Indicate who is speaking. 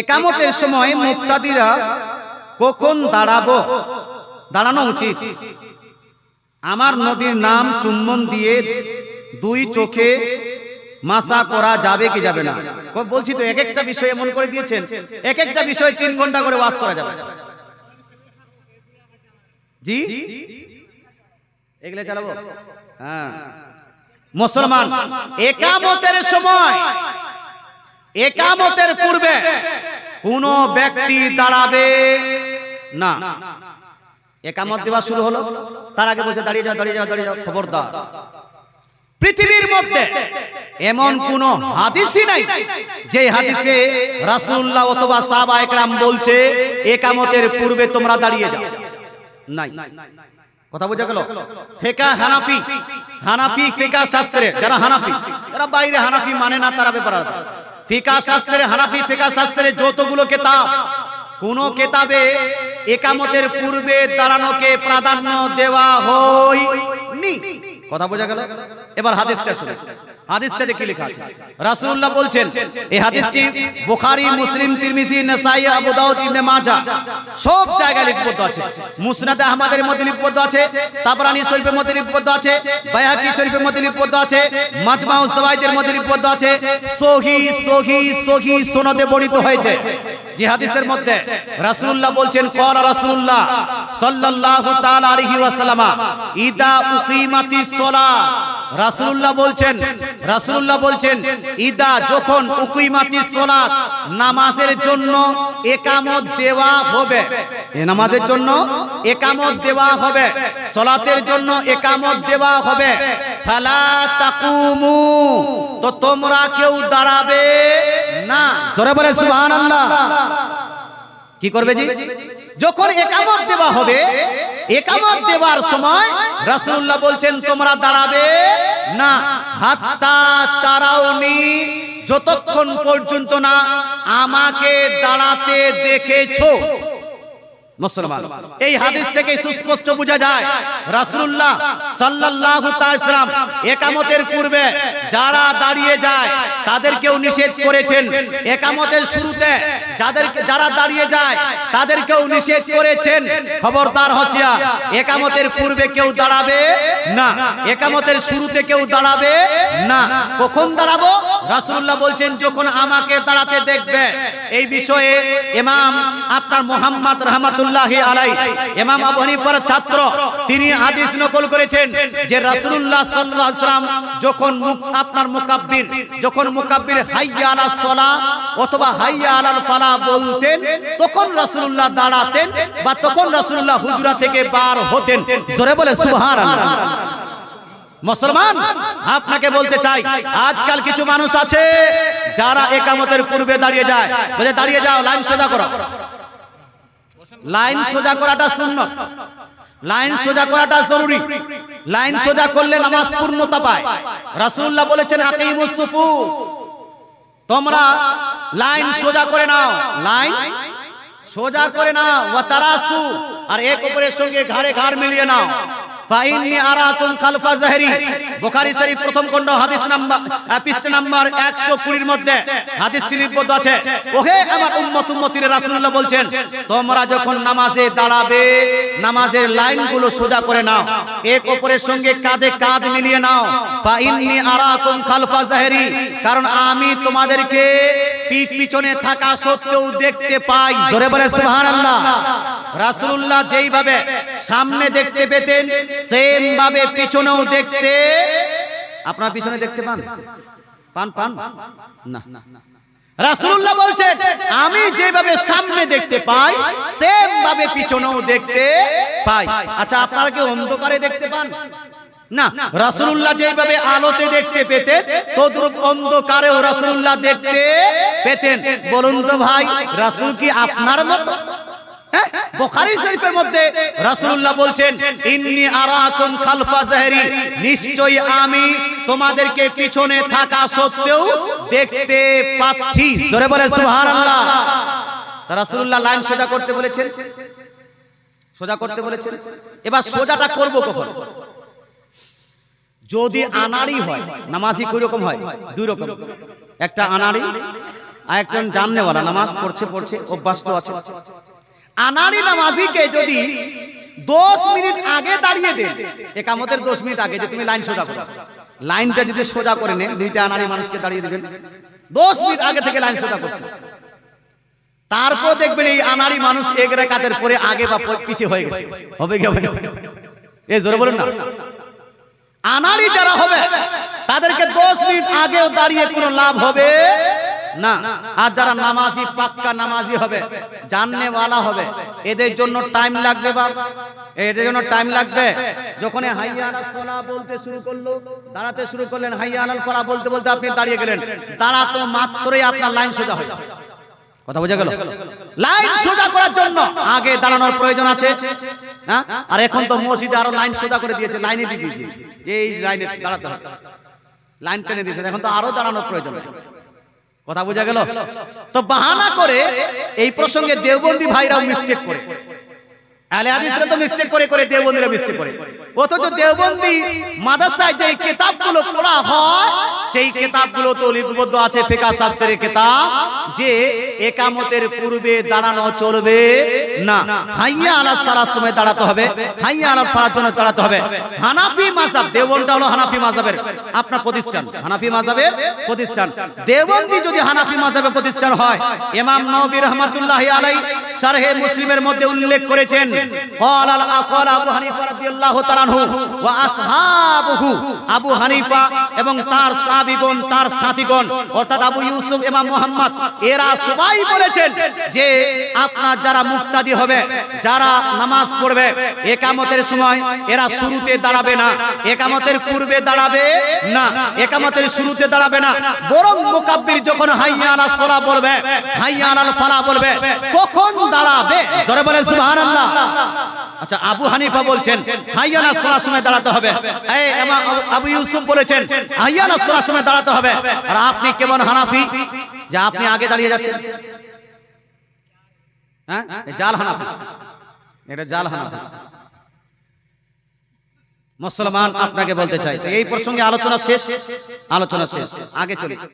Speaker 1: একামতের সময় মুক্তাদিরা কখন দাঁড়াবো? দাঁড়ানো উচিত। আমার নবীর নাম চুম্বন দিয়ে দুই চোখে মাসা করা যাবে কি যাবে না? বলছি তো এক একটা বিষয় এমন করে দিয়েছেন। এক একটা বিষয় তিন ঘণ্টা করে ওয়াজ করা যাবে। জি? এগুলো চালাবো? হ্যাঁ। মুসলমান একামতের সময় একামতের পূর্বে কোন ব্যক্তি দাঁড়াবে না। একামত দেওয়া শুরু হলো। তার আগে বলছে দাঁড়িয়ে যাও দাঁড়িয়ে যাও দাঁড়িয়ে যাও খবরদার। পৃথিবীর মধ্যে এমন কোন হাদিসই নাই যে হাদিসে রাসূলুল্লাহ অথবা সাহাবা একরাম বলছে একামতের পূর্বে তোমরা দাঁড়িয়ে যাও। নাই। কথা বোঝা গেল? ফেকা হানাফি হানাফি ফেকা শাস্ত্রে যারা হানাফি যারা বাইরে হানাফি মানে না তারা ব্যাপার। ফিকা শাস্ত্রের হানাফি, ফিকা শাস্ত্রের যতগুলো কেতাব। কোন কেতাবে একামতের পূর্বে দাঁড়ানোকে প্রাধান্য দেওয়া হয়নি। কথা বোঝা গেল? এবার হাদিসটা শুনে হাদিসটাতে কি লেখা আছে? রাসূলুল্লাহ বলছেন এই হাদিসটি বুখারী মুসলিম তিরমিজি নাসাই আবু দাউদ ইবনে মাজাহ সব জায়গায় লিপিবদ্ধ আছে। মুসনাদ আহমদের মধ্যে লিপিবদ্ধ আছে তাবরানী শরীফের মধ্যে লিপিবদ্ধ আছে বাইহাকি শরীফের মধ্যে লিপিবদ্ধ আছে মাজমাউস জাওয়াইদের মধ্যে লিপিবদ্ধ আছে সহি সহি সহি সনদে বর্ণিত হয়েছে। যে হাদিসের মধ্যে রাসূলুল্লাহ বলছেন ক্বালা রাসূলুল্লাহ সাল্লাল্লাহু তাআলা আলাইহি ওয়াসাল্লাম ইদা উকিমাতিস সালাহ রাসূলুল্লাহ বলছেন রাসূলুল্লাহ বলছেন, ইদা যখন উকিমাতিস সালাত, নামাজের জন্য একামত দেওয়া হবে। এ নামাজের জন্য একামত দেওয়া হবে, সলাতের জন্য একামত দেওয়া হবে। ফালা তাকুমু, তো তোমরা কেউ দাঁড়াবে না। জোরে বলে সুবহানাল্লাহ। কি করবে জি? যখন একামত দেওয়া হবে, একামত দেওয়ার সময় রাসূলুল্লাহ বলছেন তোমরা দাঁড়াবে? না। হাত্তা তারাউনি যতক্ষণ পর্যন্ত না আমাকে দাঁড়াতে দেখেছ। মুসলমান। এই হাদিস থেকে সুস্পষ্ট বোঝা যায় রাসূলুল্লাহ সাল্লাল্লাহু তাআলা একামতের পূর্বে যারা দাঁড়িয়ে যায় তাদেরকেও নিষেধ করেছেন। একামতের শুরুতে যাদেরকে যারা দাঁড়িয়ে যায় তাদেরকেও নিষেধ করেছেন। খবরদার হসিয়া একামতের পূর্বে কেউ দাঁড়াবে না। একামতের শুরুতে কেউ দাঁড়াবে না। কখন দাঁড়াবো? রাসূলুল্লাহ বলছেন যখন আমাকে দাঁড়াতে দেখবে। এই বিষয়ে ইমাম আপনার মোহাম্মদ রহমাতুল্লাহ আলাই ইমাম আবু হানিফার ছাত্র তিনি হাদিস নকল করেছেন যে রাসূলুল্লাহ সাল্লাল্লাহু আলাইহি সাল্লাম যখন মুক- আপনার মুকাব্বির যখন মুকাব্বির হাইয়া আলাস সালাহ অথবা হাইয়া আলাল ফালাহ বলতেন তখন রাসূলুল্লাহ দাঁড়াতেন বা তখন রাসূলুল্লাহ হুজরা থেকে বার হতেন। জোরে বলে সুবহানাল্লাহ। মুসলমান আপনাকে বলতে চাই আজকাল কিছু মানুষ আছে যারা একামতের পূর্বে দাঁড়িয়ে যায়। দাঁড়িয়ে যাও লাইন সোজা করো। লাইন সোজা করাটা সুন্নত। লাইন সোজা করাটা জরুরি। লাইন সোজা করলে নামাজ পূর্ণতা পায়। রাসূলুল্লাহ বলেছেন আকিমুস তোমরা লাইন সোজা করে নাও। লাইন সোজা করে নাও। তারা তারাসু। আর এক অপরের সঙ্গে ঘাড়ে ঘাড় মিলিয়ে নাও। ফাইন্নি আরাকুম খালফা জাহরি। বুখারী শরীফ প্রথম খণ্ড, হাদিস নাম্বার পৃষ্ঠা নাম্বার 120 এর মধ্যে হাদিসটি লিপিবদ্ধ আছে। ওহে আমার উম্মত উম্মতির রাসূলুল্লাহ বলছেন, তোমরা যখন নামাজে দাঁড়াবে, নামাজের লাইনগুলো সোজা করে নাও, এক অপরের সঙ্গে কাঁধে কাঁধ মিলিয়ে নাও। ফাইন্নি আরাকুম খালফা জাহরি, কারণ আমি তোমাদেরকে পিঠ পিছনে থাকা সত্ত্বেও দেখতে পাই। জোরে বলে, সুবহানাল্লাহ। রাসূলুল্লাহ যেইভাবে সামনে দেখতে পেতেন সেম ভাবে পিছনেও দেখতে। আপনার পিছনে দেখতে পান? পান পান? না। রাসূলুল্লাহ বলছেন, আমি যেভাবে সামনে দেখতে পাই সেম ভাবে পিছনেও দেখতে পাই। আচ্ছা আপনারা কি অন্ধকারে দেখতে পান? না রাসূলুল্লাহ যেভাবে আলোতে দেখতে পেতেন তদ্রূপ অন্ধকারেও রাসূলুল্লাহ দেখতে পেতেন। বলুন তো ভাই রাসূল কি আপনার মতো? হ্যাঁ? শরীফের মধ্যে রাসূলুল্লাহ বলছেন ইন্নী আরাকুম খালফা জাহরি নিশ্চয়ই আমি তোমাদেরকে পিছনে থাকা সত্ত্বেও দেখতে পাচ্ছি। জোরে বলে সুবহানাল্লাহ। তা রাসূলুল্লাহ লাইন সোজা করতে বলেছেন? সোজা করতে বলেছেন? এবার সোজাটা করব কখন? যদি আনাড়ি হয় নামাজি কই রকম হয়? দুই রকম। একটা আনাড়ি আর একজন জাননেওয়ালা নামাজ পড়ছে পড়ছে অভ্যাস তো আছে। আনারি নামাজিকে যদি দশ মিনিট আগে দাঁড়িয়ে দেন একামতের দশ মিনিট আগে যে তুমি লাইন সোজা করো। লাইনটা যদি সোজা করে নেন দুইটা আনারি মানুষকে দাঁড়িয়ে দিবেন। দশ মিনিট আগে থেকে লাইন সোজা করছে। তারপর দেখবেন এই আনারি মানুষ এক রেখাতের পরে আগে বা পিছিয়ে হয়ে গেছে। হবে কি হবে? এই জোরে বলুন না। আনারি যারা হবে, তাদেরকে দশ মিনিট আগেও দাঁড়িয়ে কোনো লাভ হবে না। আর যারা নামাজি, পাক্কা নামাজি হবে, জাননেওয়ালা হবে, এদের জন্য টাইম লাগবে বা এদের জন্য টাইম লাগবে। যখন সালাহ বলতে শুরু করল, দাঁড়াতে শুরু করলেন, হাইয়া আলাল ফালাহ বলতে বলতে আপনি দাঁড়িয়ে গেলেন। দাঁড়াতো মাত্রই আপনার লাইন সোজা হয়ে। কথা বোঝা গেল? লাইন সোজা করার জন্য আগে দাঁড়ানোর প্রয়োজন আছে। আর এখন তো মসজিদে আরও লাইন সোজা করে দিয়েছে লাইনে দিয়ে দিয়েছে। এই লাইনে দাঁড়াতে হবে। লাইন টেনে দিয়েছে এখন তো আরও দাঁড়ানোর প্রয়োজন। কথা বোঝা গেল? তো বাহানা করে এই প্রসঙ্গে দেওবন্দি ভাইরাও মিস্টেক করে। আলে হাদিসরা তো মিস্টেক করে করে দেওবন্দিরা মিস্টেক করে। অথচ দেওবন্দি মাদ্রাসায় যে কিতাবগুলো পড়া হয় সেই কিতাবগুলো তো লিপিবদ্ধ আছে ফিকাহ শাস্ত্রের কিতাব যে একামতের পূর্বে দাঁড়ানো চলবে না। হাইয়া সালার সময় দাঁড়াতে হবে। হাইয়া জন্য দাঁড়াতে হবে। হানাফি মাযহাব দেওবনটা হলো হানাফি মাযহাবের আপনার প্রতিষ্ঠান। হানাফি মাযহাবের প্রতিষ্ঠান। দেওবন্দি যদি হানাফি মাযহাবের প্রতিষ্ঠান হয় ইমাম নবী রহমাতুল্লাহি আলাই শারহে মুসলিমের মধ্যে উল্লেখ করেছেন قال قال আবু হানিফা রাদিয়াল্লাহু তাআলা আনহু ওয়া আসহাবুহু আবু হানিফা এবং তার সাহাবীগণ তার সাথীগণ অর্থাৎ আবু ইউসুফ ইমাম মুহাম্মদ এরা সবাই বলেছেন যে আপনার যারা মুক্তাদি হবে যারা নামাজ পড়বে একামতের সময় এরা শুরুতে দাঁড়াবে না একামতের পূর্বে দাঁড়াবে না একামতের শুরুতে দাঁড়াবে না বরং মুকাব্বির যখন হাইয়া আলাস সালাহ বলবে হাইয়া আলাল ফালাহ বলবে তখন দাঁড়াবে জোরে বলে সুবহানাল্লাহ আচ্ছা আবু হানিফা বলছেন হাইয়া আলাস সালাহ সময় দাঁড়াতে হবে। আবু- ইউসুফ বলেছেন সময় দাঁড়াতে হবে। আর আপনি কেমন হানাফি? যে আপনি আগে দাঁড়িয়ে যাচ্ছেন। হ্যাঁ? জাল হানাফি। এটা জাল হানাফি। মুসলমান আপনাকে বলতে চাই এই প্রসঙ্গে আলোচনা শেষ? আলোচনা শেষ। আগে চলি।